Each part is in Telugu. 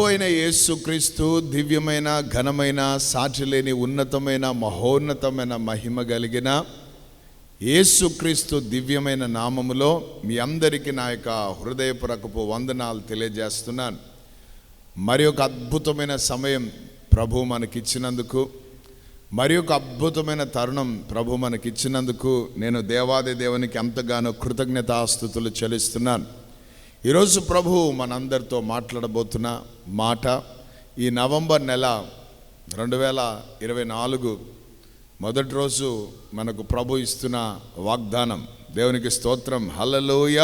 ప్రభు అయిన యేసుక్రీస్తు దివ్యమైన ఘనమైన సాటిలేని ఉన్నతమైన మహోన్నతమైన మహిమ కలిగిన యేసుక్రీస్తు దివ్యమైన నామములో మీ అందరికీ నా యొక్క హృదయపూర్వకపు వందనాలు తెలియజేస్తున్నాను. మరి ఒక అద్భుతమైన సమయం ప్రభు మనకిచ్చినందుకు మరి ఒక అద్భుతమైన తరుణం ప్రభు మనకిచ్చినందుకు నేను దేవాది దేవునికి ఎంతగానో కృతజ్ఞతాస్థుతులు చెల్లిస్తున్నాను. ఈరోజు ప్రభు మనందరితో మాట్లాడబోతున్న మాట ఈ నవంబర్ నెల రెండు వేల ఇరవై నాలుగు మొదటి రోజు మనకు ప్రభు ఇస్తున్న వాగ్దానం. దేవునికి స్తోత్రం. హలలోయ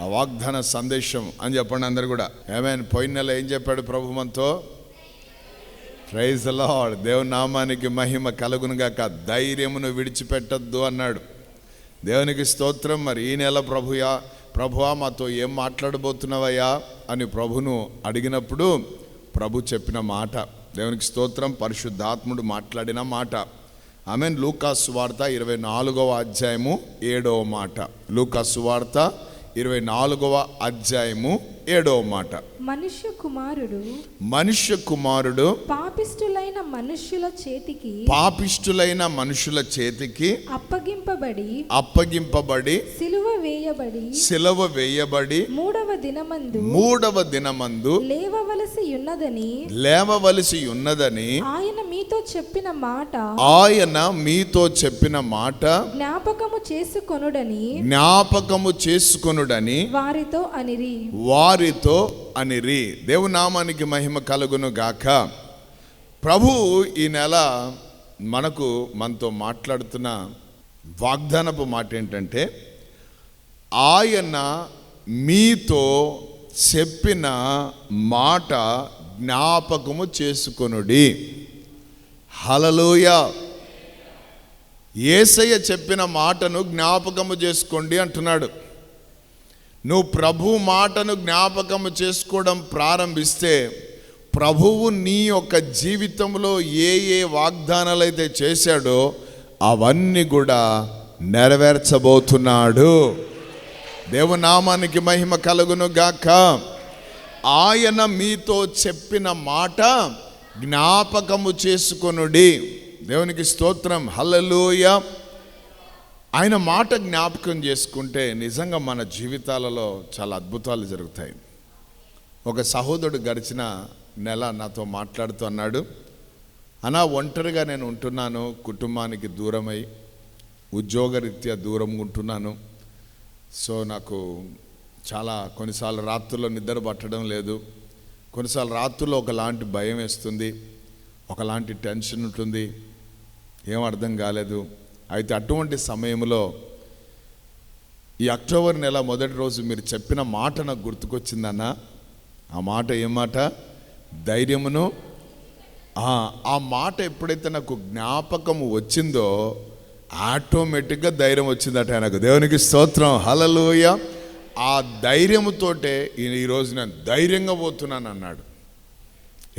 ఆ వాగ్దాన సందేశం అని చెప్పండి అందరు కూడా. ఏమైనా పోయిన నెల ఏం చెప్పాడు ప్రభు మనతో? ప్రైజ్ లార్డ్ దేవుని నామానికి మహిమ కలుగునుగాక. ధైర్యమును విడిచిపెట్టద్దు అన్నాడు. దేవునికి స్తోత్రం మరి ఈ నెల ప్రభుయా. ప్రభువా మాతో ఏం మాట్లాడబోతున్నావయ్యా? అని ప్రభును అడిగినప్పుడు ప్రభు చెప్పిన మాట. దేవునికి స్తోత్రం పరిశుద్ధాత్ముడు మాట్లాడిన మాట. ఆమెన్. లూకాస్ వార్త ఇరవై నాలుగవ అధ్యాయము ఏడవ మాట. లూకాస్ వార్త ఇరవై నాలుగవ అధ్యాయము ఏడవ మాట. మనుష్య కుమారుడు మనుష్య కుమారుడు పాపిష్టులైన మనుష్యుల చేతికి పాపిష్టులైన మనుషుల చేతికి అప్పగింపబడి అప్పగింపబడి సిలువ వేయబడి సిలవ వేయబడి మూడవ దినమందు మూడవ దినమందు లేవవలసి ఉన్నదని లేవవలసి ఉన్నదని ఆయన మీతో చెప్పిన మాట ఆయన మీతో చెప్పిన మాట జ్ఞాపకము చేసుకొనుడని జ్ఞాపకము చేసుకొనుడని వారితో అనిరి. వారితో అనిరి. దేవునామానికి మహిమ కలుగును గాక. ప్రభు ఈ నెల మనకు మనతో మాట్లాడుతున్న వాగ్దానపు మాట ఏంటంటే ఆయన మీతో చెప్పిన మాట జ్ఞాపకము చేసుకొనుడి. హలలోయ ఏసయ్య చెప్పిన మాటను జ్ఞాపకము చేసుకోండి అంటున్నాడు. నువ్వు ప్రభు మాటను జ్ఞాపకం చేసుకోవడం ప్రారంభిస్తే ప్రభువు నీ యొక్క జీవితంలో ఏ ఏ వాగ్దానాలు అయితే చేశాడో అవన్నీ కూడా నెరవేర్చబోతున్నాడు. దేవునామానికి మహిమ కలుగును గాక. ఆయన మీతో చెప్పిన మాట జ్ఞాపకము చేసుకొనుడి. దేవునికి స్తోత్రం. హల్లెలూయ. ఆయన మాట జ్ఞాపకం చేసుకుంటే నిజంగా మన జీవితాలలో చాలా అద్భుతాలు జరుగుతాయి. ఒక సహోదరుడు గడిచిన నెల నాతో మాట్లాడుతూ అన్నాడు అనా ఒంటరిగా నేను ఉంటున్నాను కుటుంబానికి దూరమై ఉద్యోగరీత్యా దూరం ఉంటున్నాను. సో నాకు చాలా కొన్నిసార్లు రాత్రుల్లో నిద్ర పట్టడం లేదు. కొన్నిసార్లు రాత్రుల్లో ఒకలాంటి భయం వేస్తుంది ఒకలాంటి టెన్షన్ ఉంటుంది. ఏం అర్థం కాలేదు. అయితే అటువంటి సమయంలో ఈ అక్టోబర్ నెల మొదటి రోజు మీరు చెప్పిన మాట నాకు గుర్తుకొచ్చిందన్న. ఆ మాట ఏ మాట? ధైర్యమును. ఆ, మాట ఎప్పుడైతే నాకు జ్ఞాపకము వచ్చిందో ఆటోమేటిక్గా ధైర్యం వచ్చిందట నాకు దేవునికి స్తోత్రం. హలలోయ ఆ ధైర్యముతోటే ఈరోజు నేను ధైర్యంగా పోతున్నాను అన్నాడు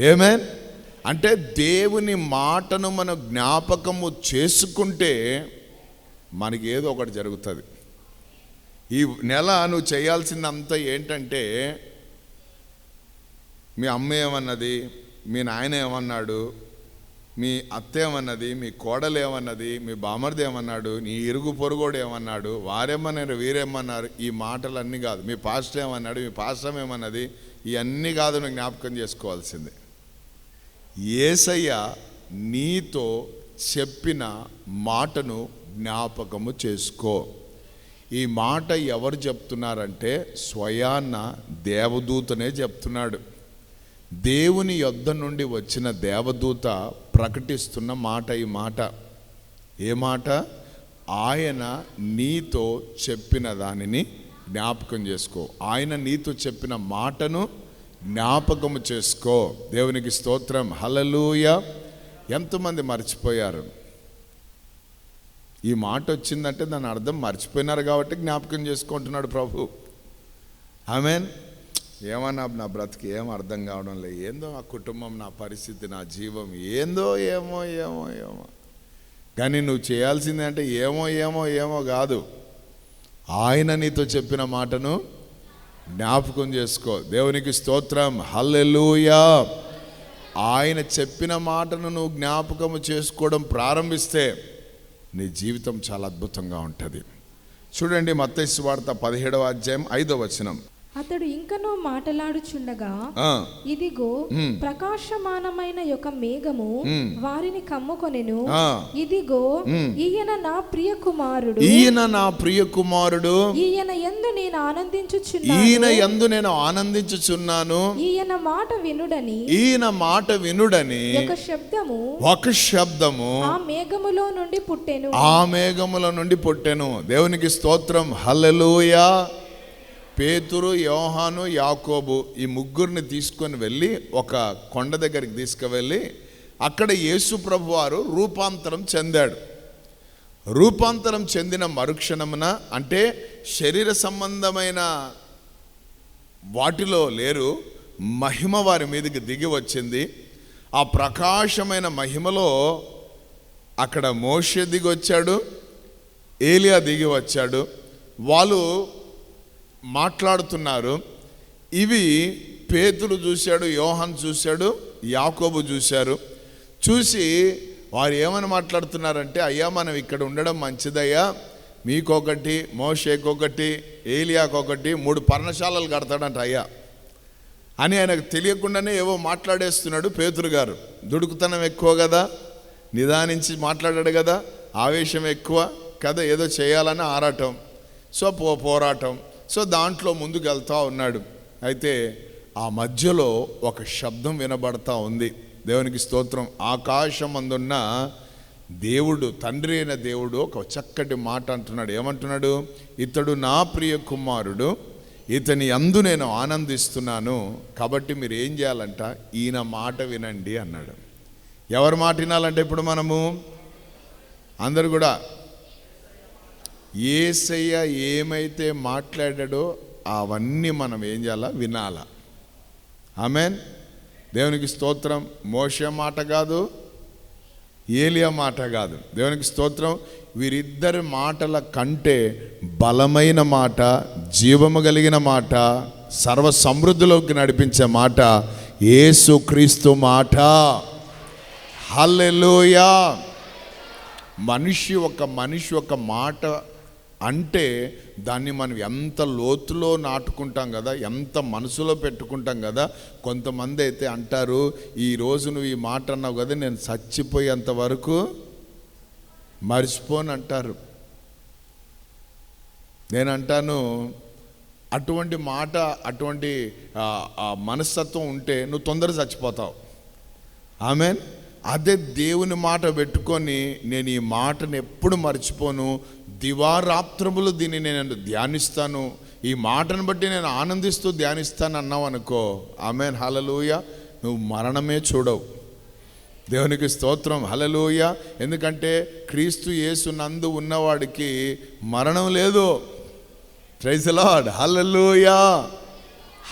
ఏమే అంటే దేవుని మాటను మనం జ్ఞాపకము చేసుకుంటే మనకి ఏదో ఒకటి జరుగుతుంది. ఈ నెల నువ్వు చేయాల్సిందంతా ఏంటంటే మీ అమ్మ ఏమన్నది మీ నాయన ఏమన్నాడు మీ అత్త ఏమన్నది మీ కోడలు ఏమన్నది మీ బామర్ది ఏమన్నాడు నీ ఇరుగు పొరుగోడు ఏమన్నాడు వారేమన్నారు వీరేమన్నారు ఈ మాటలన్నీ కాదు. మీ పాస్టర్ ఏమన్నాడు మీ పాస్టర్ ఏమన్నది ఇవన్నీ కాదు నువ్వు జ్ఞాపకం చేసుకోవాల్సిందే. ఏసయ్య నీతో చెప్పిన మాటను జ్ఞాపకము చేసుకో. ఈ మాట ఎవరు చెప్తున్నారంటే స్వయాన్న దేవదూతనే చెప్తున్నాడు. దేవుని యొద్ద నుండి వచ్చిన దేవదూత ప్రకటిస్తున్న మాట ఈ మాట. ఏ మాట? ఆయన నీతో చెప్పిన దానిని జ్ఞాపకం చేసుకో. ఆయన నీతో చెప్పిన మాటను జ్ఞాపకము చేసుకో. దేవునికి స్తోత్రం. హలలూయ ఎంతమంది మర్చిపోయారు? ఈ మాట వచ్చిందంటే దాని అర్థం మర్చిపోయినారు కాబట్టి జ్ఞాపకం చేసుకుంటున్నాడు ప్రభు. మీన్ ఏమన్నా నా బ్రతికి ఏం అర్థం కావడం లేదు. ఏందో ఆ కుటుంబం నా పరిస్థితి నా జీవం. ఏందో ఏమో ఏమో ఏమో. కానీ నువ్వు చేయాల్సిందంటే ఏమో ఏమో ఏమో కాదు. ఆయన నీతో చెప్పిన మాటను జ్ఞాపకం చేసుకో. దేవునికి స్తోత్రం. హల్లెలూయా. ఆయన చెప్పిన మాటను నువ్వు జ్ఞాపకము చేసుకోవడం ప్రారంభిస్తే నీ జీవితం చాలా అద్భుతంగా ఉంటుంది. చూడండి మత్తయి వార్త పదిహేడవ అధ్యాయం ఐదవ వచనం. అతడు ఇంకనూ మాటలాడుచుండగా ఇదిగో. ప్రకాశమానమైన యొక్క మేఘము. వారిని కమ్ముకొనెను. ఇదిగో. ఈయన నా ప్రియ కుమారుడు ఈయన నా ప్రియ కుమారుడు ఈయన ఎందు నేను ఈయన ఆనందించుచున్నాను యందు నేను ఆనందించుచున్నాను. ఈయన మాట వినుడని. ఈయన మాట వినుడని ఒక శబ్దము. ఒక శబ్దము. ఆ మేఘములో నుండి పుట్టెను. ఆ మేఘముల నుండి పుట్టెను. దేవునికి స్తోత్రం. హల్లెలూయా. పేతురు యోహాను యాకోబు ఈ ముగ్గురిని తీసుకొని వెళ్ళి ఒక కొండ దగ్గరికి తీసుకువెళ్ళి అక్కడ యేసు ప్రభు వారు రూపాంతరం చెందాడు. రూపాంతరం చెందిన మరుక్షణమున అంటే శరీర సంబంధమైన వాటిలో లేరు మహిమ వారి మీదకి దిగి వచ్చింది. ఆ ప్రకాశమైన మహిమలో అక్కడ మోష దిగి వచ్చాడు ఏలియా దిగి వచ్చాడు. వాళ్ళు మాట్లాడుతున్నారు. ఇవి పేతులు చూశాడు యోహాన్ చూశాడు యాకోబు చూశారు. చూసి వారు ఏమని మాట్లాడుతున్నారంటే అయ్యా మనం ఇక్కడ ఉండడం మంచిదయ్యా. మీకొకటి మోషేకొకటి ఏలియాకొకటి మూడు పర్ణశాలలు కడతాడంట అయ్యా. అని ఆయనకు తెలియకుండానే ఏవో మాట్లాడేస్తున్నాడు పేతురు గారు. దుడుకుతనం ఎక్కువ కదా నిదానించి మాట్లాడాడు కదా ఆవేశం ఎక్కువ కదా ఏదో చేయాలని ఆరాటం. సో పో పోరాటం. సో దాంట్లో ముందుకెళ్తా ఉన్నాడు. అయితే ఆ మధ్యలో ఒక శబ్దం వినబడతా ఉంది. దేవునికి స్తోత్రం. ఆకాశం అందున్న దేవుడు తండ్రి అయిన దేవుడు ఒక చక్కటి మాట అంటున్నాడు. ఏమంటున్నాడు? ఇతడు నా ప్రియ కుమారుడు ఇతని అందు నేను ఆనందిస్తున్నాను కాబట్టి మీరు ఏం చేయాలంట? ఈయన మాట వినండి అన్నాడు. ఎవరి మాట వినాలంటే ఇప్పుడు మనము? అందరు కూడా ఏసయ్య ఏమైతే మాట్లాడాడో అవన్నీ మనం ఏం చేయాలా? వినాలా. ఆమెన్. దేవునికి స్తోత్రం. మోషే మాట కాదు ఏలియా మాట కాదు. దేవునికి స్తోత్రం. వీరిద్దరి మాటల కంటే బలమైన మాట జీవము కలిగిన మాట సర్వ సమృద్ధిలోకి నడిపించే మాట ఏసుక్రీస్తు మాట. హల్లెలూయా. మనిషి ఒక మనిషి ఒక మాట అంటే దాన్ని మనం ఎంత లోతులో నాటుకుంటాం కదా ఎంత మనసులో పెట్టుకుంటాం కదా కొంతమంది అయితే అంటారు ఈ రోజు నువ్వు ఈ మాట అన్నావు కదా నేను చచ్చిపోయేంత వరకు మర్చిపోను అంటారు. నేను అంటాను అటువంటి మాట అటువంటి మనస్తత్వం ఉంటే నువ్వు తొందర చచ్చిపోతావు. ఆమె అదే దేవుని మాట పెట్టుకొని నేను ఈ మాటను ఎప్పుడు మర్చిపోను దివారాత్రములు దీన్ని నేను ధ్యానిస్తాను. ఈ మాటను బట్టి నేను ఆనందిస్తూ ధ్యానిస్తాను అన్నావు అనుకో ఆమె హలలోయ నువ్వు మరణమే చూడవు. దేవునికి స్తోత్రం హలలోయ ఎందుకంటే క్రీస్తు యేసు నందు ఉన్నవాడికి మరణం లేదు. ప్రైజ్ లార్డ్ హల్లెలూయా.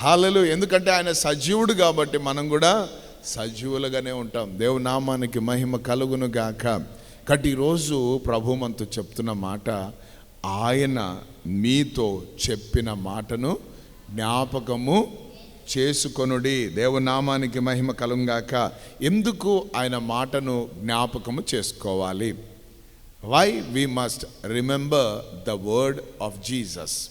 హలలు ఎందుకంటే ఆయన సజీవుడు కాబట్టి మనం కూడా సజీవులుగానే ఉంటాం. దేవు నామానికి మహిమ కలుగును గాక. కటి రోజు ప్రభు మనతో చెప్తున్న మాట ఆయన మీతో చెప్పిన మాటను జ్ఞాపకము చేసుకొనుడి. దేవనామానికి మహిమ కలుగాక ఎందుకు ఆయన మాటను జ్ఞాపకము చేసుకోవాలి? Why we must remember the word of Jesus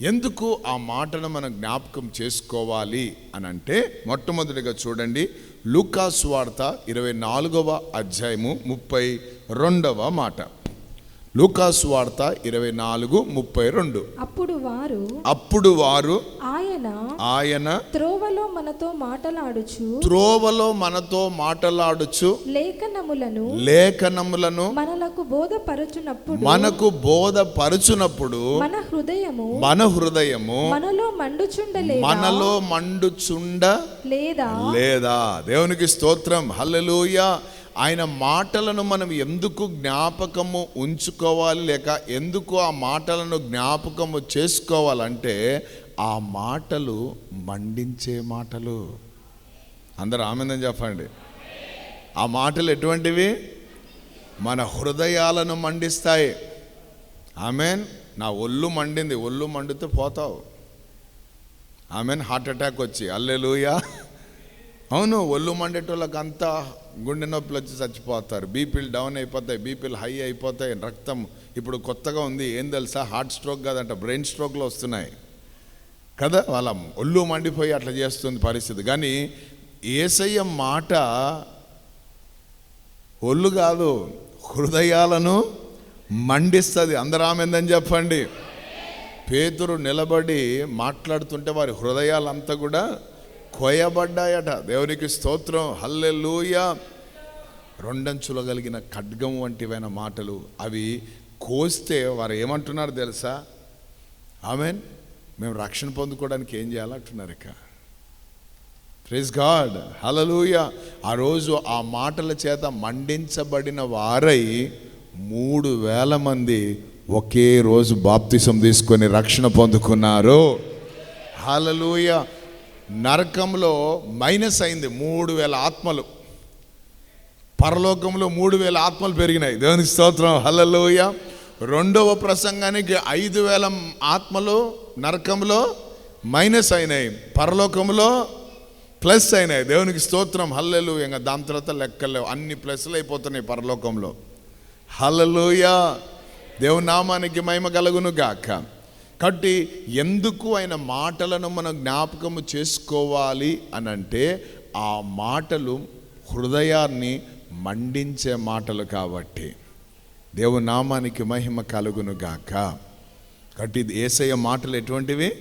ఎందుకు ఆ మాటను మనం జ్ఞాపకం చేసుకోవాలి అని అంటే మొట్టమొదటిగా చూడండి లూకాస్ వార్త ఇరవై నాలుగవ అధ్యాయము ముప్పై రెండవ మాట. లూకాస్ వార్త ఇరవై నాలుగు ముప్పై రెండు. అప్పుడు వారు అప్పుడు వారు ఆయన ఆయన త్రోవలో మనతో మాటలాడుచు త్రోవలో మనతో మాటలాడుచు లేఖనములను లేఖనములను మనలకు బోధపరచునప్పుడు మనకు బోధపరచునప్పుడు మన హృదయము మన హృదయము మనలో మండుచుండలేదా? మనలో మండుచుండ లేదా? లేదా? దేవునికి స్తోత్రం. హల్లెలూయా. ఆయన మాటలను మనం ఎందుకు జ్ఞాపకము ఉంచుకోవాలి లేక ఎందుకు ఆ మాటలను జ్ఞాపకము చేసుకోవాలంటే ఆ మాటలు మండించే మాటలు. అందరూ ఆనందం చెప్పండి. ఆ మాటలు ఎటువంటివి? మన హృదయాలను మండిస్తాయి. ఆమెన్? నా ఒళ్ళు మండింది. ఒళ్ళు మండితే పోతావు. ఆమెన్? హార్ట్ అటాక్ వచ్చి. అల్లెలుయా. అవును ఒళ్ళు మండేటోళ్ళకి అంతా గుండె నొప్పులు వచ్చి చచ్చిపోతారు. బీపీలు డౌన్ అయిపోతాయి బీపీలు హై అయిపోతాయి రక్తం ఇప్పుడు కొత్తగా ఉంది. ఏం తెలుసా? హార్ట్ స్ట్రోక్ కాదంట బ్రెయిన్ స్ట్రోక్లు వస్తున్నాయి. కదా వాళ్ళ ఒళ్ళు మండిపోయి అట్లా చేస్తుంది పరిస్థితి. కానీ ఏసయ్య మాట ఒళ్ళు కాదు హృదయాలను మండిస్తుంది. అందరూ ఆమెందని చెప్పండి? పేతురు నిలబడి మాట్లాడుతుంటే వారి హృదయాలంతా కూడా కోయబడ్డాయట దేవునికి స్తోత్రం. హల్లెలూయ. రెండంచుల కలిగిన ఖడ్గం వంటివైన మాటలు అవి కోస్తే వారు ఏమంటున్నారు తెలుసా? ఆమెన్. మేము రక్షణ పొందుకోవడానికి ఏం చేయాలంటున్నారు ఇక. ప్రైజ్ గాడ్ హలలుయ ఆ రోజు ఆ మాటల చేత మండించబడిన వారై మూడు వేల మంది ఒకే రోజు బాప్తిసం తీసుకొని రక్షణ పొందుకున్నారు. హలలుయ నరకంలో మైనస్ అయింది మూడు వేల ఆత్మలు. పరలోకంలో మూడు వేల ఆత్మలు పెరిగినాయి. దేవునికి స్తోత్రం. హల్లలోయ. రెండవ ప్రసంగానికి ఐదు వేల ఆత్మలు నరకంలో మైనస్ అయినాయి. పరలోకంలో ప్లస్ అయినాయి. దేవునికి స్తోత్రం. హల్లెలు ఇంకా దాని తర్వాత లెక్కలేవు. అన్ని ప్లస్లు అయిపోతున్నాయి పరలోకంలో. హల్లలోయ. దేవునామానికి మహిమ కలుగును గాక. కాబట్టి ఎందుకు ఆయన మాటలను మనం జ్ఞాపకము చేసుకోవాలి అని అంటే ఆ మాటలు హృదయాన్ని మండించే మాటలు కాబట్టి. దేవుని నామానికి మహిమ కలుగును గాక. కాబట్టి ఇది ఏసయ్య మాటలు ఎటువంటివి?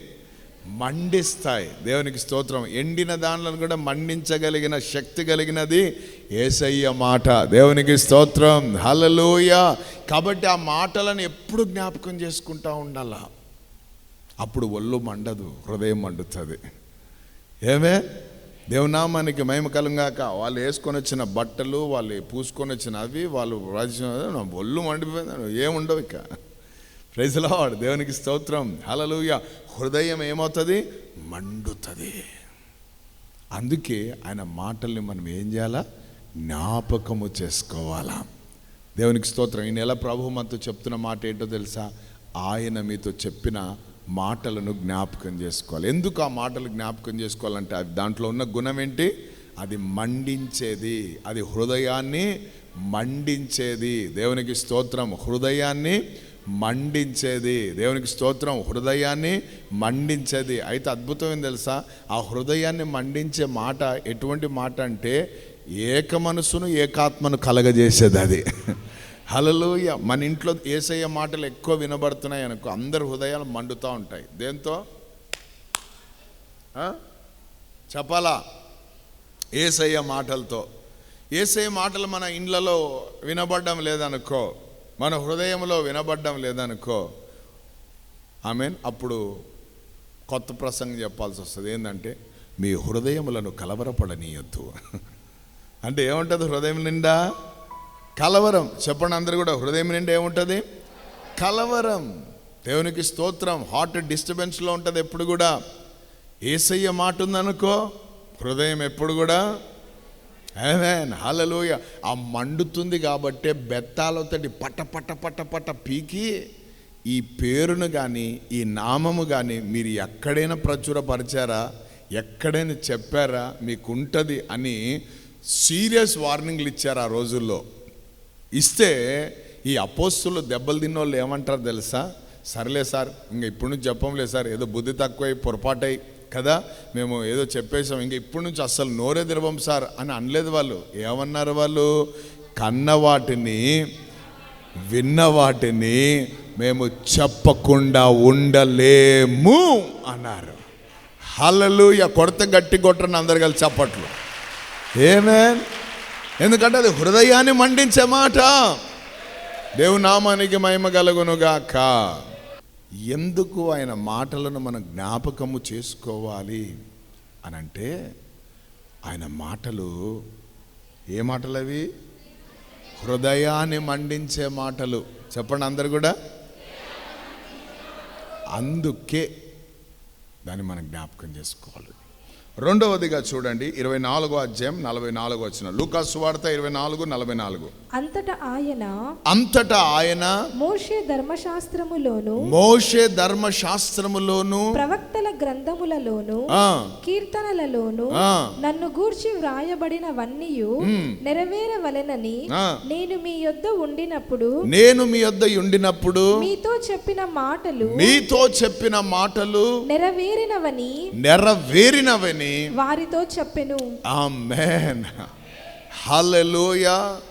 మండిస్తాయి. దేవునికి స్తోత్రం. ఎండిన దానిలను కూడా మండించగలిగిన శక్తి కలిగినది ఏసయ్య మాట. దేవునికి స్తోత్రం. హలలోయ కాబట్టి ఆ మాటలను ఎప్పుడు జ్ఞాపకం చేసుకుంటా ఉండాలా? అప్పుడు ఒళ్ళు మండదు హృదయం మండుతుంది. ఏమే? దేవునామానికి మహిమకలంగాక వాళ్ళు వేసుకొని వచ్చిన బట్టలు వాళ్ళు పూసుకొని వచ్చిన అవి వాళ్ళు రాసిన ఒళ్ళు మండిపోయింది ఏముండవు ఇక. ప్రైజ్లో వాడు దేవునికి స్తోత్రం. హలలుయ హృదయం ఏమవుతుంది? మండుతుంది. అందుకే ఆయన మాటల్ని మనం ఏం చేయాలా? జ్ఞాపకము చేసుకోవాలా. దేవునికి స్తోత్రం. ఈ నెల ప్రభు మనతో చెప్తున్న మాట ఏంటో తెలుసా? ఆయన మీతో చెప్పిన మాటలను జ్ఞాపకం చేసుకోవాలి. ఎందుకు ఆ మాటలు జ్ఞాపకం చేసుకోవాలంటే అది దాంట్లో ఉన్న గుణం ఏంటి? అది మండించేది. అది హృదయాన్ని మండించేది. దేవునికి స్తోత్రం హృదయాన్ని మండించేది. దేవునికి స్తోత్రం హృదయాన్ని మండించేది. అయితే అద్భుతం ఏం తెలుసా? ఆ హృదయాన్ని మండించే మాట ఎటువంటి మాట అంటే ఏక మనసును ఏకాత్మను కలగజేసేది అది. హలలోయ మన ఇంట్లో ఏసయ్య మాటలు ఎక్కువ వినబడుతున్నాయి అనుకో అందరి హృదయాలు మండుతూ ఉంటాయి. దేంతో? చెప్పాలా? ఏసయ్య మాటలతో. ఏసయ్య మాటలు మన ఇండ్లలో వినబడడం లేదనుకో మన హృదయంలో వినబడడం లేదనుకో ఐ మీన్ అప్పుడు కొత్త ప్రసంగం చెప్పాల్సి వస్తుంది. ఏంటంటే మీ హృదయములను కలవరపడనీయద్దు. అంటే ఏముంటుంది హృదయం నిండా? కలవరం. చెప్పండి అందరు కూడా హృదయం నిండా ఏముంటుంది? కలవరం. దేవునికి స్తోత్రం. హార్ట్ డిస్టర్బెన్స్లో ఉంటుంది ఎప్పుడు కూడా. ఏసయ్య మాట ఉందనుకో హృదయం ఎప్పుడు కూడా. ఆమేన్ హల్లెలూయా ఆ మండుతుంది కాబట్టే బెత్తాలతోటి పట్ట పట్ట పట్ట పట్ట పీకి ఈ పేరును కానీ ఈ నామము కానీ మీరు ఎక్కడైనా ప్రచురపరిచారా? ఎక్కడైనా చెప్పారా? మీకు ఉంటుంది అని సీరియస్ వార్నింగ్లు ఇచ్చారు ఆ రోజుల్లో. ఇస్తే ఈ అపోస్తులు దెబ్బలు తిన్న వాళ్ళు ఏమంటారు తెలుసా? సర్లే సార్ ఇంక ఇప్పుడు నుంచి చెప్పంలే సార్ ఏదో బుద్ధి తక్కువై పొరపాటై కదా మేము ఏదో చెప్పేసాం ఇంక ఇప్పటి నుంచి అస్సలు నోరే తిరవం సార్ అని అనలేదు వాళ్ళు. ఏమన్నారు వాళ్ళు? కన్న వాటిని విన్న వాటిని మేము చెప్పకుండా ఉండలేము అన్నారు. హల్లలు కొడత గట్టి కొట్టని అందరు కలిసి చప్పట్లు. ఏమే ఎందుకంటే అది హృదయాన్ని మండించే మాట. దేవునామానికి మహిమ కలుగునుగాక. ఎందుకు ఆయన మాటలను మనం జ్ఞాపకము చేసుకోవాలి అని అంటే ఆయన మాటలు ఏ మాటలు అవి హృదయాన్ని మండించే మాటలు. చెప్పండి అందరు కూడా. అందుకే దాన్ని మనం జ్ఞాపకం చేసుకోవాలి. రెండవదిగా చూడండి ఇరవై నాలుగో అధ్యాయం నలభై నాలుగు వచ్చిన లూకాసు వార్త ఇరవై నాలుగు నలభై నాలుగు అంతటా ఆయన అంతటా ఆయన మోషే ధర్మశాస్త్రములోను మోషే ధర్మశాస్త్రములోను ప్రవక్తల గ్రంథములలోను కీర్తనలలోను నన్ను గూర్చి వ్రాయబడినవన్నీయు నెరవేరవలెనని. నేను మీ యొద్ద ఉండినప్పుడు నేను మీ వద్ద ఉండినప్పుడు మీతో చెప్పిన మాటలు మీతో చెప్పిన మాటలు నెరవేరినవని నెరవేరినవని వారితో చెప్పెను. ఆమెన్ హల్లెలూయా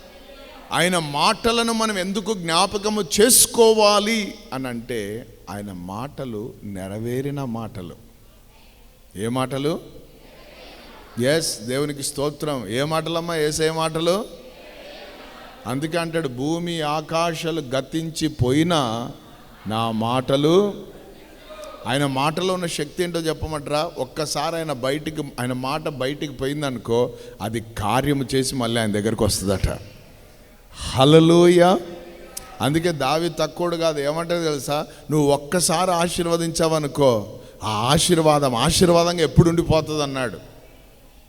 ఆయన మాటలను మనం ఎందుకు జ్ఞాపకము చేసుకోవాలి అని అంటే ఆయన మాటలు నెరవేరిన మాటలు. ఏ మాటలు? ఎస్ దేవునికి స్తోత్రం. ఏ మాటలమ్మా? ఏసే మాటలు? అందుకే అంటాడు భూమి ఆకాశాలు గతించిపోయినా నా మాటలు ఆయన మాటలో ఉన్న శక్తి ఏంటో చెప్పమంటారా? ఒక్కసారి ఆయన బయటికి ఆయన మాట బయటికి పోయిందనుకో అది కార్యము చేసి మళ్ళీ ఆయన దగ్గరికి వస్తుందట. హలలోయ అందుకే దావి తక్కువడు కాదు. ఏమంటారు తెలుసా? నువ్వు ఒక్కసారి ఆశీర్వదించావనుకో ఆ ఆశీర్వాదం ఆశీర్వాదంగా ఎప్పుడు ఉండిపోతుంది అన్నాడు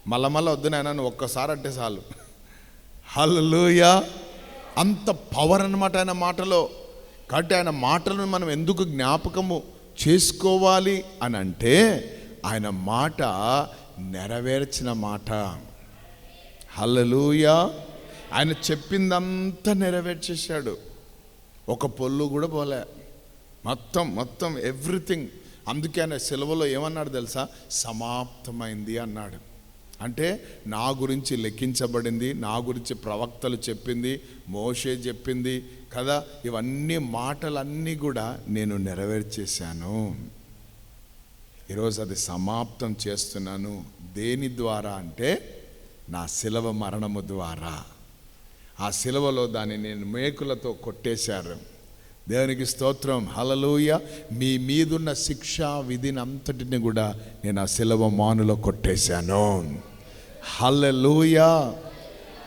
మళ్ళా మళ్ళీ వద్దు నాయన నువ్వు ఒక్కసారి అంటే చాలు. హలలోయ అంత పవర్ అన్నమాట ఆయన మాటలో. కాబట్టి ఆయన మాటలను మనం ఎందుకు జ్ఞాపకము చేసుకోవాలి అని అంటే ఆయన మాట నెరవేర్చిన మాట. హల్లలుయా. ఆయన చెప్పిందంతా నెరవేర్చేశాడు. ఒక పొల్లు కూడా పోలే. మొత్తం మొత్తం ఎవ్రీథింగ్. అందుకే ఆయన సెలవులో ఏమన్నాడు తెలుసా? సమాప్తమైంది అన్నాడు. అంటే నా గురించి లెక్కించబడింది నా గురించి ప్రవక్తలు చెప్పింది మోషే చెప్పింది కదా ఇవన్నీ మాటలన్నీ కూడా నేను నెరవేర్చేశాను. ఈరోజు అది సమాప్తం చేస్తున్నాను. దేని ద్వారా అంటే నా శిలవ మరణము ద్వారా. ఆ శిలవలో దాన్ని నేను మేకులతో కొట్టేశారు. దేవునికి స్తోత్రం. హలలోయ మీ మీదున్న శిక్షా విధిని అంతటిని కూడా నేను ఆ శిలవ మానులో కొట్టేశాను. హల్లెలూయ.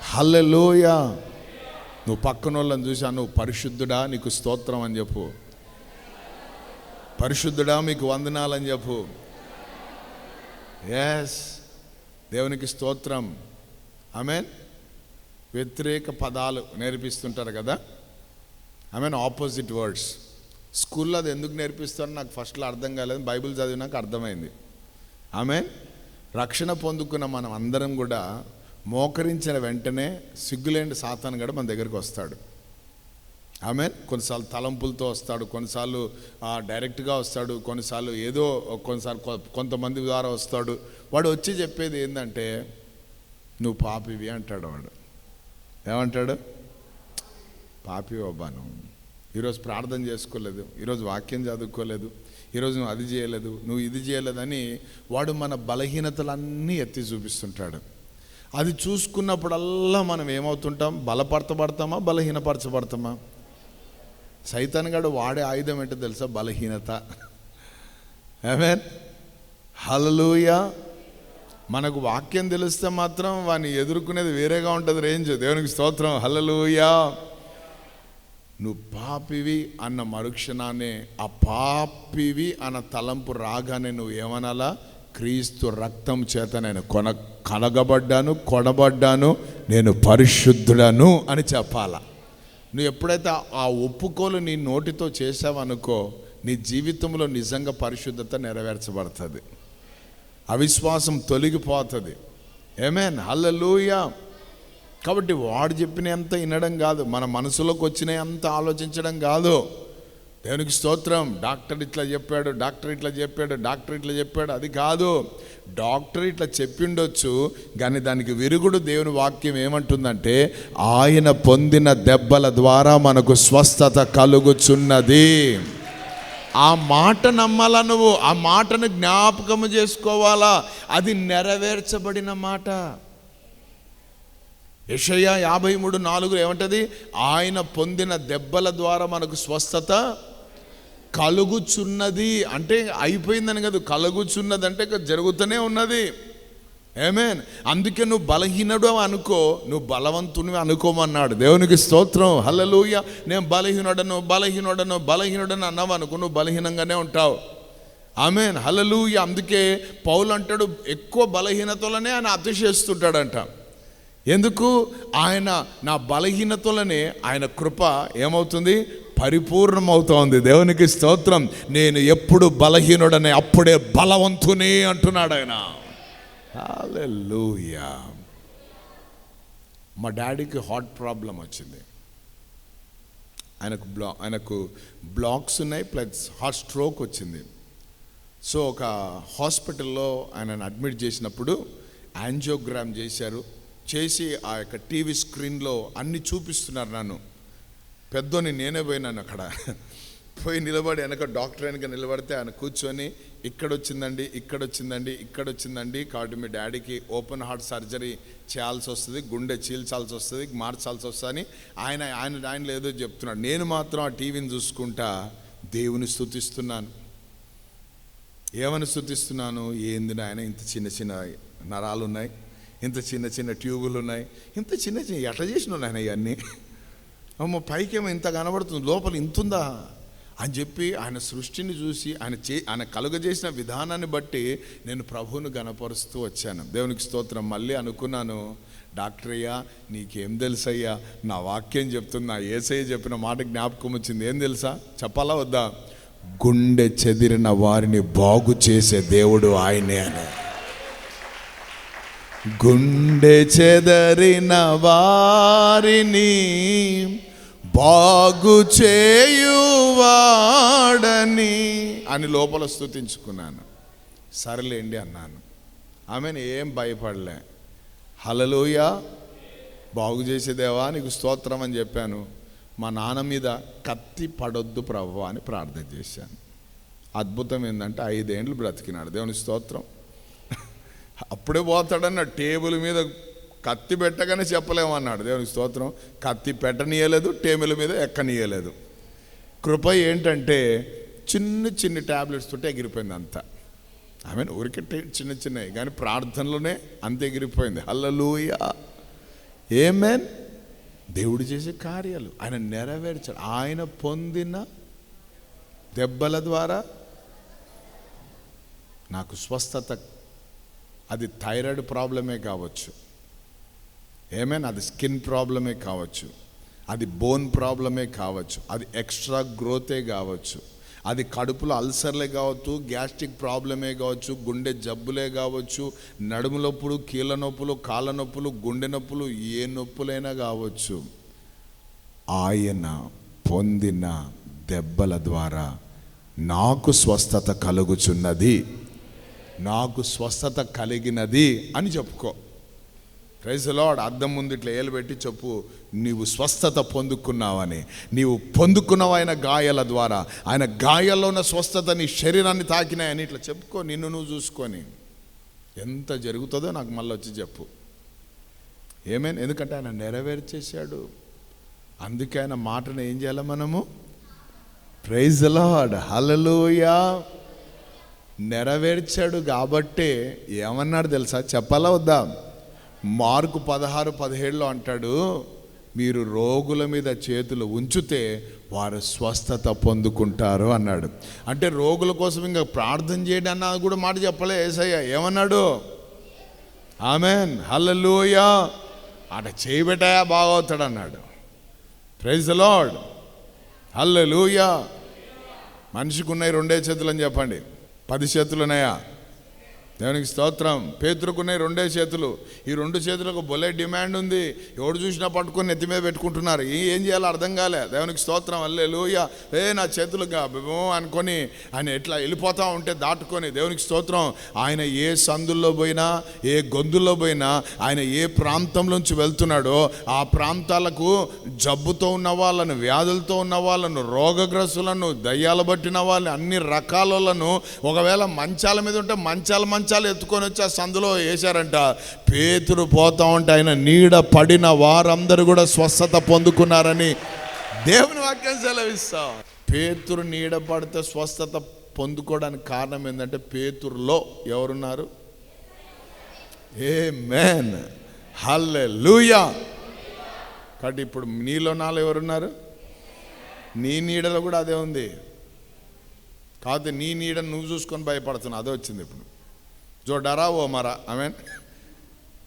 హల్లెలూయ. నువ్వు పక్కన వాళ్ళని చూసా నువ్వు పరిశుద్ధుడా? నీకు స్తోత్రం అని చెప్పు. పరిశుద్ధుడా? మీకు వందనాలని చెప్పు. ఎస్ దేవునికి స్తోత్రం. ఆమెన్ వ్యతిరేక పదాలు నేర్పిస్తుంటారు కదా? ఐ మీన్ ఆపోజిట్ వర్డ్స్ స్కూల్లో అది ఎందుకు నేర్పిస్తారో? నాకు ఫస్ట్లో అర్థం కాలేదు. బైబిల్ చదివినాక అర్థమైంది. ఆమె రక్షణ పొందుకున్న మనం అందరం కూడా మోకరించిన వెంటనే సిగ్గులేని సాతాను కూడా మన దగ్గరికి వస్తాడు. ఆమె కొన్నిసార్లు తలంపులతో వస్తాడు కొన్నిసార్లు డైరెక్ట్గా వస్తాడు కొన్నిసార్లు ఏదో కొన్నిసార్లు కొంతమంది ద్వారా వస్తాడు. వాడు వచ్చి చెప్పేది ఏంటంటే నువ్వు పాపివి అంటాడు వాడు. ఏమంటాడు? పాపి అబ్బాను నువ్వు ఈరోజు ప్రార్థన చేసుకోలేదు ఈరోజు వాక్యం చదువుకోలేదు ఈరోజు నువ్వు అది చేయలేదు నువ్వు ఇది చేయలేదని వాడు మన బలహీనతలన్నీ ఎత్తి చూపిస్తుంటాడు. అది చూసుకున్నప్పుడల్లా మనం ఏమవుతుంటాం? బలపరచబడతామా? బలహీనపరచబడతామా? సైతాన్గాడు వాడే ఆయుధం ఏంటో తెలుసా? బలహీనత. ఏమేన్ హలలుయా మనకు వాక్యం తెలిస్తే మాత్రం వాడిని ఎదుర్కొనేది వేరేగా ఉంటుంది రేంజ్. దేవునికి స్తోత్రం. హలలుయా నువ్వు పాపివి అన్న మరుక్షణాన్ని ఆ పాపివి అన్న తలంపు రాగానే నువ్వు ఏమనాలా? క్రీస్తు రక్తం చేత నేను కొన కలగబడ్డాను కొనబడ్డాను నేను పరిశుద్ధుడను అని చెప్పాలా. నువ్వు ఎప్పుడైతే ఆ ఒప్పుకోలు నీ నోటితో చేసావనుకో నీ జీవితంలో నిజంగా పరిశుద్ధత నెరవేర్చబడుతుంది. అవిశ్వాసం తొలగిపోతుంది. ఏమేన్ హల్లెలూయా కాబట్టి వాడు చెప్పినంత వినడం కాదు మన మనసులోకి వచ్చినంత ఆలోచించడం కాదు. దేవునికి స్తోత్రం. డాక్టర్ ఇట్లా చెప్పాడు డాక్టర్ ఇట్లా చెప్పాడు డాక్టర్ ఇట్లా చెప్పాడు. అది కాదు. డాక్టర్ ఇట్లా చెప్పిండొచ్చు కానీ దానికి విరుగుడు దేవుని వాక్యం ఏమంటుందంటే ఆయన పొందిన దెబ్బల ద్వారా మనకు స్వస్థత కలుగుచున్నది. ఆ మాట నమ్మాలా నువ్వు? ఆ మాటను జ్ఞాపకము చేసుకోవాలా? అది నెరవేర్చబడిన మాట. యషయ యాభై మూడు నాలుగు ఏమంటది? ఆయన పొందిన దెబ్బల ద్వారా మనకు స్వస్థత కలుగుచున్నది అంటే అయిపోయిందని కాదు కలుగుచున్నది అంటే జరుగుతూనే ఉన్నది. ఏమేన్ అందుకే నువ్వు బలహీనుడు అనుకో నువ్వు బలవంతుని అనుకోమన్నాడు. దేవునికి స్తోత్రం. హలలుయ నేను బలహీనుడను బలహీనుడను బలహీనుడను అన్నావు అనుకో నువ్వు బలహీనంగానే ఉంటావు. ఆమెన్ హలలుయ అందుకే పౌలు అంటాడు ఎక్కువ బలహీనతలనే ఆయన అతిశేస్తుంటాడంట ఎందుకు? ఆయన నా బలహీనతలనే ఆయన కృప ఏమవుతుంది? పరిపూర్ణమవుతోంది. దేవునికి స్తోత్రం. నేను ఎప్పుడు బలహీనుడనే అప్పుడే బలవంతుని అంటున్నాడు ఆయన. హల్లెలూయా. మా డాడీకి హార్ట్ ప్రాబ్లం వచ్చింది. ఆయనకు బ్లా ఆయనకు బ్లాక్స్ ఉన్నాయి ప్లస్ హార్ట్ స్ట్రోక్ వచ్చింది. సో ఒక హాస్పిటల్లో ఆయనను అడ్మిట్ చేసినప్పుడు యాంజియోగ్రామ్ చేశారు. చేసి ఆ యొక్క టీవీ స్క్రీన్లో అన్ని చూపిస్తున్నారు నన్ను. పెద్దోని నేనే పోయినాను అక్కడ. పోయి నిలబడి వెనక డాక్టర్ వెనక నిలబడితే ఆయన కూర్చొని ఇక్కడ వచ్చిందండి ఇక్కడ వచ్చిందండి ఇక్కడ వచ్చిందండి కాబట్టి మీ డాడీకి ఓపెన్ హార్ట్ సర్జరీ చేయాల్సి వస్తుంది గుండె చీల్చాల్సి వస్తుంది మార్చాల్సి వస్తుంది ఆయన ఆయన ఆయన ఏదో చెప్తున్నాడు. నేను మాత్రం ఆ టీవీని చూసుకుంటా దేవుని స్తుతిస్తున్నాను ఏమని స్థుతిస్తున్నాను? ఏంది నాయన ఇంత చిన్న చిన్న నరాలు ఉన్నాయి ఇంత చిన్న చిన్న ట్యూబులు ఉన్నాయి ఇంత చిన్న చిన్న ఎట్లా చేసిన నాయన ఇవన్నీ? అమ్మ పైకేమో ఇంత కనబడుతుంది లోపల ఇంతుందా? అని చెప్పి ఆయన సృష్టిని చూసి ఆయన చే ఆయన కలుగజేసిన విధానాన్ని బట్టి నేను ప్రభువును గనపరుస్తూ వచ్చాను. దేవునికి స్తోత్రం. మళ్ళీ అనుకున్నాను డాక్టర్ అయ్యా నీకేం తెలుసయ్యా? నా వాక్యం చెప్తుంది నా ఏసయ్య చెప్పిన మాట జ్ఞాపకం వచ్చింది. ఏం తెలుసా? చెప్పాలా వద్దా? గుండె చెదిరిన వారిని బాగు చేసే దేవుడు ఆయనే అని. గుండె చెదరిన వారిని బాగు చేయువాడని అని లోపల స్థుతించుకున్నాను సరేలేండి అన్నాను. ఆమెను ఏం భయపడలే. హలలోయ బాగు చేసేదేవా నీకు స్తోత్రం అని చెప్పాను. మా నాన్న మీద కత్తి పడొద్దు ప్రభు అని ప్రార్థన చేశాను. అద్భుతం ఏంటంటే ఐదేండ్లు బ్రతికినాడు. దేవుని స్తోత్రం. అప్పుడే పోతాడన్న టేబుల్ మీద కత్తి పెట్టగానే చెప్పలేమన్నాడు దేవునికి స్తోత్రం. కత్తి పెట్టనీయలేదు టేమిల మీద ఎక్కనీయలేదు. కృప ఏంటంటే చిన్న చిన్న ట్యాబ్లెట్స్ తోటి ఎగిరిపోయింది అంతా. ఆమె ఊరికే చిన్న చిన్నవి కానీ ప్రార్థనలోనే అంత ఎగిరిపోయింది. హల్లలూయ. ఏమేన్? దేవుడు చేసే కార్యాలు. ఆయన నెరవేర్చాడు. ఆయన పొందిన దెబ్బల ద్వారా నాకు స్వస్థత అది థైరాయిడ్ ప్రాబ్లమే కావచ్చు. ఏమైనా అది స్కిన్ ప్రాబ్లమే కావచ్చు. అది బోన్ ప్రాబ్లమే కావచ్చు. అది ఎక్స్ట్రా గ్రోతే కావచ్చు. అది కడుపులో అల్సర్లే కావచ్చు గ్యాస్ట్రిక్ ప్రాబ్లమే కావచ్చు గుండె జబ్బులే కావచ్చు నడుము నొప్పులు కీళ్ళ నొప్పులు కాళ్ళ నొప్పులు గుండె నొప్పులు ఏ నొప్పులైనా కావచ్చు. ఆయన పొందిన దెబ్బల ద్వారా నాకు స్వస్థత కలుగుచున్నది. నాకు స్వస్థత కలిగినది అని చెప్పుకో. ప్రైజ్ లాడ్ అద్దం ముందు ఇట్లా ఏలబెట్టి చెప్పు నీవు స్వస్థత పొందుకున్నావని. నీవు పొందుకున్నావు ఆయన గాయాల ద్వారా. ఆయన గాయాల్లో ఉన్న స్వస్థత నీ శరీరాన్ని తాకినాయని ఇట్లా చెప్పుకో నిన్ను నువ్వు చూసుకొని. ఎంత జరుగుతుందో నాకు మళ్ళీ వచ్చి చెప్పు. ఏమైనా ఎందుకంటే ఆయన నెరవేర్చేశాడు. అందుకే ఆయన మాటను ఏం చేయాలి మనము? ప్రైజ్ లాడ్ హల్లెలూయా నెరవేర్చాడు కాబట్టే ఏమన్నాడు తెలుసా? చెప్పాలా వద్దా? మార్కు పదహారు పదిహేడులో అంటాడు మీరు రోగుల మీద చేతులు ఉంచితే వారు స్వస్థత పొందుకుంటారు అన్నాడు. అంటే రోగుల కోసం ఇంకా ప్రార్థన చేయడం అన్న కూడా మాట చెప్పలే ఏసయ్య. ఏమన్నాడు? ఆమెన్ హల్లెలూయా. అట చేయబెట్టాయా బాగవుతాడు అన్నాడు. Praise lord. హల్లెలూయా. మనిషికి ఉన్నాయి రెండే చేతులు అని చెప్పండి. పది చేతులు ఉన్నాయా? దేవునికి స్తోత్రం. పేతురుకునే రెండే చేతులు. ఈ రెండు చేతులకు బొలే డిమాండ్ ఉంది. ఎవడు చూసినా పట్టుకొని నెత్తి మీద పెట్టుకుంటున్నారు. ఏం చేయాలో అర్థం కాలే. దేవునికి స్తోత్రం. అల్లే లూయ ఏ నా చేతులు అనుకొని ఆయన ఎట్లా వెళ్ళిపోతా ఉంటే దాటుకొని దేవునికి స్తోత్రం. ఆయన ఏ సందుల్లో పోయినా ఏ గొంతుల్లో పోయినా ఆయన ఏ ప్రాంతంలోంచి వెళ్తున్నాడో ఆ ప్రాంతాలకు జబ్బుతో ఉన్న వాళ్ళను వ్యాధులతో ఉన్న వాళ్ళను రోగగ్రస్తులను దయ్యాలు పట్టిన వాళ్ళని అన్ని రకాలను ఒకవేళ మంచాల మీద ఉంటే మంచాల మంచాలు ఎత్తుకొని వచ్చి ఆ సందులో వేశారంట. పేతురు పోతా ఉంటే ఆయన నీడ పడిన వారందరూ కూడా స్వస్థత పొందుకున్నారని దేవుని వాక్యం సెలవిస్తా. పేతురు నీడ పడితే స్వస్థత పొందుకోవడానికి కారణం ఏంటంటే పేతురులో ఎవరున్నారు? ఏ మేన్ హల్లే లూయా కాబట్టి ఇప్పుడు నీలో నాలో ఎవరున్నారు? నీ నీడలో కూడా అదే ఉంది. కాకపోతే నీ నీడ నువ్వు చూసుకొని భయపడుతున్నావు. అదే వచ్చింది ఇప్పుడు. జో డరా ఓ మరా. ఆమెన్.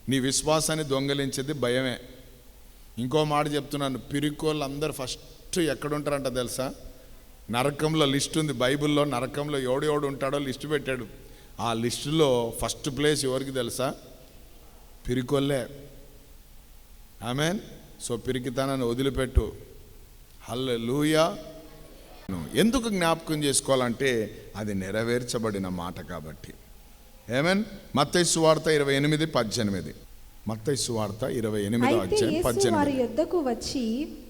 నీ విశ్వాసాన్ని దొంగలించేది భయమే. ఇంకో మాట చెప్తున్నాను. పిరికోళ్ళు అందరు ఫస్ట్ ఎక్కడుంటారంట తెలుసా? నరకంలో లిస్ట్ ఉంది. బైబిల్లో నరకంలో ఎవడు ఎవడు ఉంటాడో లిస్ట్ పెట్టాడు. ఆ లిస్టులో ఫస్ట్ ప్లేస్ ఎవరికి తెలుసా? పిరికొల్లే ఆమెన్. సో పిరికితనాన్ని వదిలిపెట్టు. హల్ల లూయా ఎందుకు జ్ఞాపకం చేసుకోవాలంటే అది నెరవేర్చబడిన మాట కాబట్టి. ఏమేన్ మత్తైసు వార్త ఇరవై ఎనిమిది పద్దెనిమిది మత్తైసు వార్త ఇరవై ఎనిమిది అధ్యాయం పద్దెనిమిది. యొద్దకు వచ్చి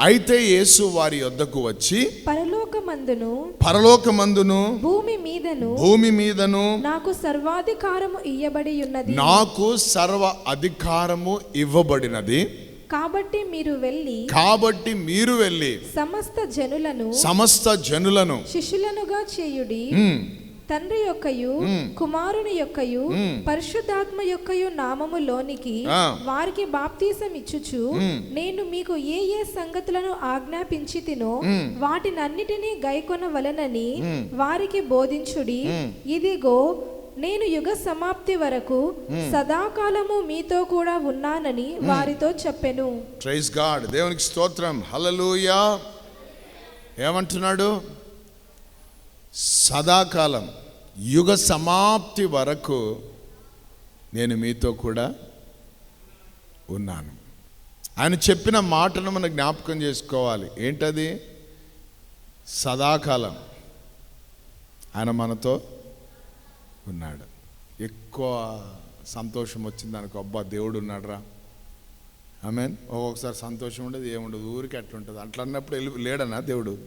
అయితే యేసు వారి యొద్దకు వచ్చి పరలోకమందును పరలోకమందును భూమి మీదను భూమి మీదను నాకు సర్వాధికారము ఇయ్యబడి ఉన్నది. నాకు సర్వ అధికారము ఇవ్వబడినది. కాబట్టి మీరు వెళ్ళి కాబట్టి మీరు వెళ్ళి సమస్త జనులను సమస్త జనులను శిష్యులనుగా చేయుడి. తండ్రి యొక్కయు కుమారుని యొక్కయు పరిశుద్ధాత్మ యొక్కయు నామములోనికి. వారికి బాప్తీసం ఇచ్చుచు నేను మీకు ఏ ఏ సంగతులను ఆజ్ఞాపించి తినో వాటినన్నిటినీ గైకొనవలనని వారికి బోధించుడి. ఇదిగో నేను యుగ సమాప్తి వరకు సదాకాలము మీతో కూడా ఉన్నానని వారితో చెప్పెను. ప్రైజ్ గాడ్ దేవునికి స్తోత్రం. హల్లెలూయా ఏమంటున్నాడు? సదాకాలం యుగ సమాప్తి వరకు నేను మీతో కూడా ఉన్నాను. ఆయన చెప్పిన మాటను మనం జ్ఞాపకం చేసుకోవాలి. ఏంటది? సదాకాలం ఆయన మనతో ఉన్నాడు. ఎక్కువ సంతోషం వచ్చింది అనుకో అబ్బా దేవుడు ఉన్నాడురా. ఆమెన్. ఒక్కొక్కసారి సంతోషం ఉండదు ఏముండదు ఊరికి అట్లుంటుంది. అట్లా అన్నప్పుడు వెళ్ళి లేడనా దేవుడు?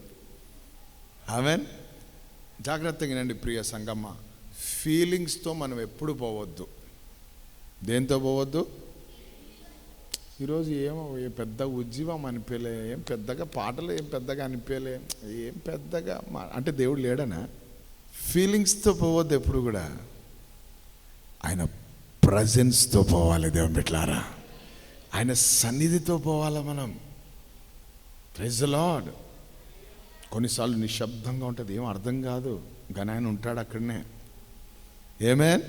ఆమెన్. జాగ్రత్తగా నండి ప్రియ సంగమ్మ. ఫీలింగ్స్తో మనం ఎప్పుడు పోవద్దు. దేంతో పోవద్దు? ఈరోజు ఏమో పెద్ద ఉజ్జీవం అనిపించలే ఏం పెద్దగా పాటలు ఏం పెద్దగా అనిపించలే ఏం పెద్దగా అంటే దేవుడు లేడనా? ఫీలింగ్స్తో పోవద్దు ఎప్పుడు కూడా. ఆయన ప్రజెన్స్తో పోవాలి దేవుని పెట్లారా ఆయన సన్నిధితో పోవాలా మనం. ప్రైజ్ లాడ్ కొన్నిసార్లు నిశ్శబ్దంగా ఉంటుంది. ఏం అర్థం కాదు. కానీ ఆయన ఉంటాడు అక్కడనే. ఏమే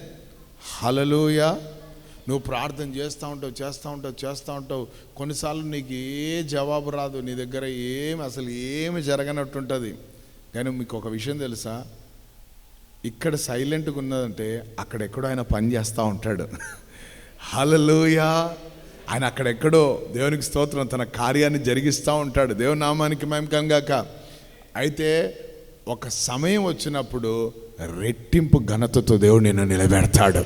హలలుయ నువ్వు ప్రార్థన చేస్తూ ఉంటావు చేస్తూ ఉంటావు చేస్తూ ఉంటావు. కొన్నిసార్లు నీకు ఏ జవాబు రాదు. నీ దగ్గర ఏమి అసలు ఏమి జరగనట్టుంటుంది కానీ మీకు ఒక విషయం తెలుసా? ఇక్కడ సైలెంట్గా ఉన్నదంటే అక్కడెక్కడో ఆయన పని చేస్తూ ఉంటాడు. హలలుయా ఆయన అక్కడెక్కడో దేవునికి స్తోత్రం తన కార్యాన్ని జరిగిస్తూ ఉంటాడు. దేవుని నామానికి మేము కంగాక అయితే ఒక సమయం వచ్చినప్పుడు రెట్టింపు ఘనతతో దేవుడు నిన్ను నిలబెడతాడు.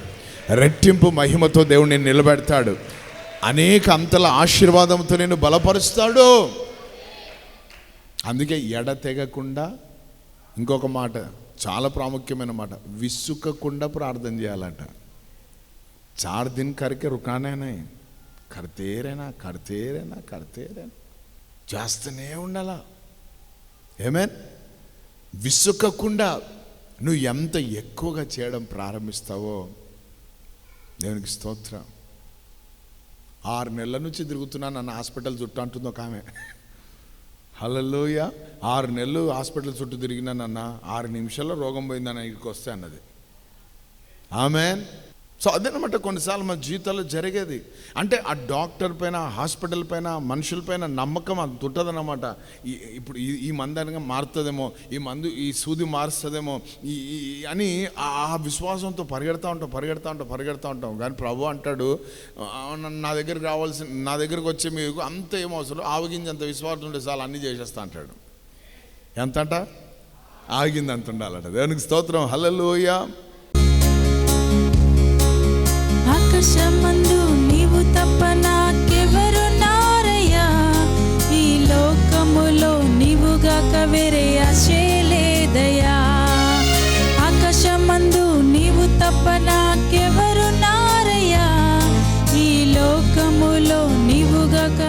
రెట్టింపు మహిమతో దేవుడు నిన్ను నిలబెడతాడు. అనేక అంతల ఆశీర్వాదంతో నేను బలపరుస్తాడు. అందుకే ఎడతెగకుండా ఇంకొక మాట చాలా ప్రాముఖ్యమైన మాట విసుకకుండా ప్రార్థన చేయాలట. చార్ దిన్ కరికే రుకానేనా కడితేరేనా కడితేరేనా కడితేరేనా చేస్తూనే ఉండాలా? ఏమేన్ విసుకకుండా నువ్వు ఎంత ఎక్కువగా చేయడం ప్రారంభిస్తావో దేవునికి స్తోత్రం. ఆరు నెలల నుంచి తిరుగుతున్నా నన్ను హాస్పిటల్ చుట్టూ అంటుంది ఒక ఆమె. హలలోయ ఆరు నెలలు హాస్పిటల్ చుట్టూ తిరిగినానన్న ఆరు నిమిషాల్లో రోగం పోయిందని ఇక్కడికి వస్తే అన్నది. ఆమెన్ సో అదనమాట కొన్నిసార్లు మన జీవితాల్లో జరిగేది. అంటే ఆ డాక్టర్ పైన హాస్పిటల్ పైన మనుషుల పైన నమ్మకం అంత ఉంటుందన్నమాట. ఈ- ఇప్పుడు ఈ ఈ మారుతుందేమో ఈ మందు ఈ సూది మారుస్తుందేమో ఈ ఈ- అని ఆ ఆ విశ్వాసంతో పరిగెడతా ఉంటాం పరిగెడతా ఉంటాం పరిగెడతా ఉంటాం. కానీ ప్రభు అంటాడు నా దగ్గరికి రావాల్సిన నా దగ్గరికి వచ్చే మీకు అంత ఏమవసరం అవసరం ఆవగింజంత విశ్వాసం ఉంటే చాలా అన్నీ చేసేస్తా అంటాడు. ఎంతంట? ఆగింది అంత ఉండాలంట. దేవునికి స్తోత్రం. హల్లెలూయా. ఆకాశమందు నీవు తప్ప నాకెవరు నారయ్యా? ఈ లోకములో నీవుగాక వేరే ఆశలేదయా ఆకాశమందు నీవు తప్ప నాకెవరు నారయ్యా? ఈ లోకములో నీవుగాక